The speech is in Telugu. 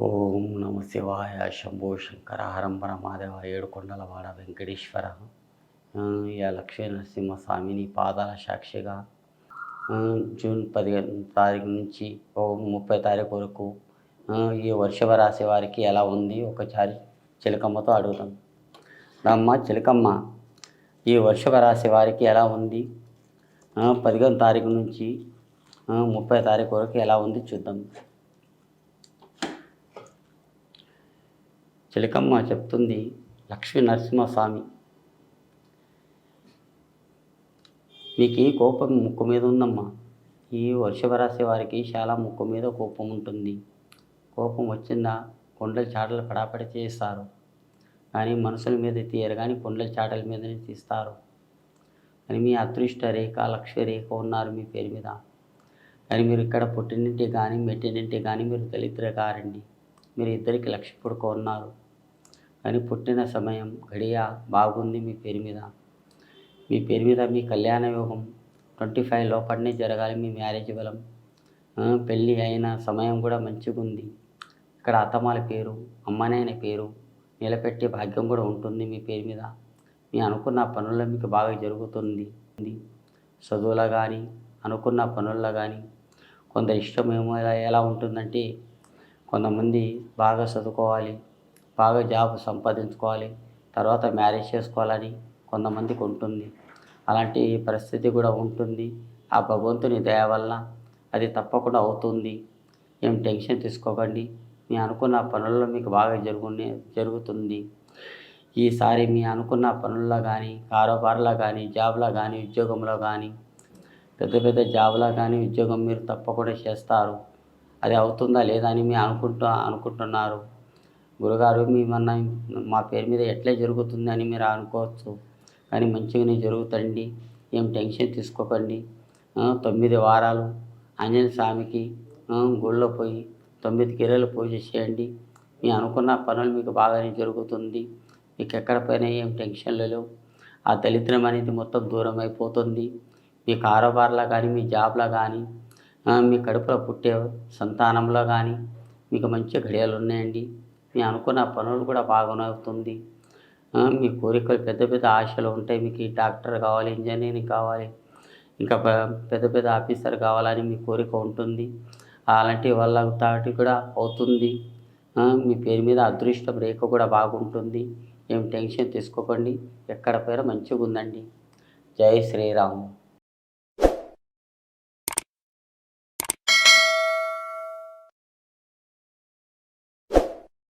ఓం నమ శివాయ శంభో శంకర హరంబర మాధవ ఏడుకొండలవాడ వెంకటేశ్వర. యా లక్ష్మీ నరసింహ స్వామిని పాదాల సాక్షిగా జూన్ పదిహేను తారీఖు నుంచి ఓ ముప్పై తారీఖు వరకు ఈ వర్షభ రాశి వారికి ఎలా ఉంది? ఒకసారి చిలకమ్మతో అడుగుతాం అమ్మ చిలకమ్మ ఈ వర్షభ రాశి వారికి ఎలా ఉంది? పదిహేను తారీఖు నుంచి ముప్పై తారీఖు వరకు ఎలా ఉంది చూద్దాం. చిలకమ్మ చెప్తుంది లక్ష్మీ నరసింహస్వామి. మీకు ఈ కోపం ముక్కు మీద ఉందమ్మా. ఈ వర్షభ రాశి వారికి చాలా ముక్కు మీద కోపం ఉంటుంది. కోపం వచ్చిందా కొండల చాటలు పడాపడి చేస్తారు. కానీ మనుషుల మీద తీయరు కానీ కొండల చాటల మీదనే తీస్తారు. కానీ మీ అదృష్ట రేఖ లక్ష్య రేఖ ఉన్నారు మీ పేరు మీద. కానీ మీరు ఇక్కడ పుట్టినింటి కానీ మెట్టినింటి కానీ మీరు దళితులే కారండి మీరు ఇద్దరికి లక్ష్య పుడుకు ఉన్నారు. కానీ పుట్టిన సమయం గడియ బాగుంది మీ పేరు మీద. మీ పేరు మీద మీ కళ్యాణ యోగం ట్వంటీ ఫైవ్ లోపలనే జరగాలి మీ మ్యారేజ్ బలం. పెళ్ళి అయిన సమయం కూడా మంచిగా ఉంది ఇక్కడ అత్తమాల పేరు అమ్మనైన పేరు నిలబెట్టే భాగ్యం కూడా ఉంటుంది మీ పేరు మీద. మీ అనుకున్న పనుల్లో మీకు బాగా జరుగుతుంది. చదువులో కానీ అనుకున్న పనుల్లో కానీ కొందరు ఇష్టం ఏమో ఎలా ఉంటుందంటే కొంతమంది బాగా చదువుకోవాలి బాగా జాబ్ సంపాదించుకోవాలి తర్వాత మ్యారేజ్ చేసుకోవాలని కొంతమందికి ఉంటుంది. అలాంటి పరిస్థితి కూడా ఉంటుంది. ఆ భగవంతుని దయ వల్ల అది తప్పకుండా అవుతుంది. ఏం టెన్షన్ తీసుకోకండి. మీ అనుకున్న పనుల్లో మీకు బాగా జరుగునే జరుగుతుంది. ఈసారి మీ అనుకున్న పనుల్లో కానీ కారోబార్లో కానీ జాబ్లో కానీ ఉద్యోగంలో కానీ పెద్ద పెద్ద జాబ్లో కానీ ఉద్యోగం మీరు తప్పకుండా చేస్తారు. అది అవుతుందా లేదా అని మీరు అనుకుంటూ అనుకుంటున్నారు. గురుగారు మన మా పేరు మీద ఎట్లే జరుగుతుంది అని మీరు అనుకోవచ్చు. కానీ మంచిగానే జరుగుతండి. ఏం టెన్షన్ తీసుకోకండి. తొమ్మిది వారాలు ఆంజనేయ స్వామికి గుళ్ళో పోయి తొమ్మిది గిరెలు పూజ చేయండి. మీ అనుకున్న పనులు మీకు బాగానే జరుగుతుంది. మీకు ఎక్కడ పైన ఏం టెన్షన్లు లేవు. ఆ దళిద్రం అనేది మొత్తం దూరం అయిపోతుంది. మీ కారోబార్లో కానీ మీ జాబ్లో కానీ మీ కడుపులో పుట్టే సంతానంలో కానీ మీకు మంచి ఘడియలు ఉన్నాయండి. మీ అనుకున్న పనులు కూడా బాగునవుతుంది. ఆ, మీ కోరికలు పెద్ద పెద్ద ఆశలు ఉంటాయి. మీకు డాక్టర్ కావాలి ఇంజనీరింగ్ కావాలి ఇంకా పెద్ద పెద్ద ఆఫీసర్ కావాలని మీ కోరిక ఉంటుంది. అలాంటి వల్ల తాటి కూడా అవుతుంది. మీ పేరు మీద అదృష్టం రేఖ కూడా బాగుంటుంది. ఏం టెన్షన్ తీసుకోకండి. ఎక్కడ పేరు మంచిగా ఉందండి జై శ్రీరామ్.